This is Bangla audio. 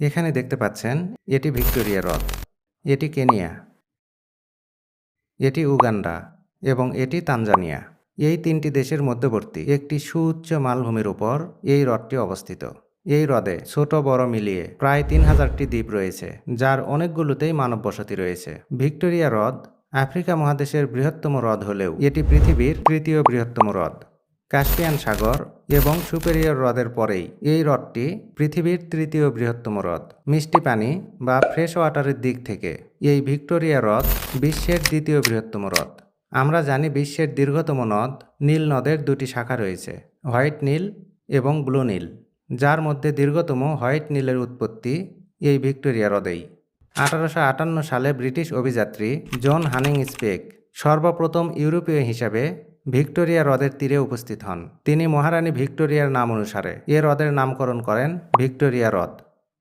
এখানে দেখতে পাচ্ছেন, এটি ভিক্টোরিয়া হ্রদ, এটি কেনিয়া, এটি উগান্ডা এবং এটি তানজানিয়া। এই তিনটি দেশের মধ্যবর্তী একটি সুউচ্চ মালভূমির উপর এই হ্রদটি অবস্থিত। এই হ্রদে ছোট, বড় মিলিয়ে প্রায় তিন হাজারটি দ্বীপ রয়েছে, যার অনেকগুলোতেই মানব বসতি রয়েছে। ভিক্টোরিয়া হ্রদ আফ্রিকা মহাদেশের বৃহত্তম হ্রদ হলেও এটি পৃথিবীর তৃতীয় বৃহত্তম হ্রদ। কাস্পিয়ান সাগর এবং সুপেরিয়র হ্রদের পরেই এই হ্রদটি পৃথিবীর তৃতীয় বৃহত্তম হ্রদ। মিষ্টি পানি বা ফ্রেশ ওয়াটারের দিক থেকে এই ভিক্টোরিয়া হ্রদ বিশ্বের দ্বিতীয় বৃহত্তম হ্রদ। আমরা জানি বিশ্বের দীর্ঘতম নদ, নীল নদের দুটি শাখা রয়েছে, হোয়াইট নীল এবং ব্লু নীল, যার মধ্যে দীর্ঘতম হোয়াইট নীলের উৎপত্তি এই ভিক্টোরিয়া হ্রদেই। আঠারোশো আটান্ন সালে ব্রিটিশ অভিযাত্রী জন হানিং স্পেক সর্বপ্রথম ইউরোপীয় হিসাবে ভিক্টোরিয়া হ্রদের তীরে উপস্থিত হন। তিনি মহারানী ভিক্টোরিয়ার নাম অনুসারে এ হ্রদের নামকরণ করেন ভিক্টোরিয়া হ্রদ।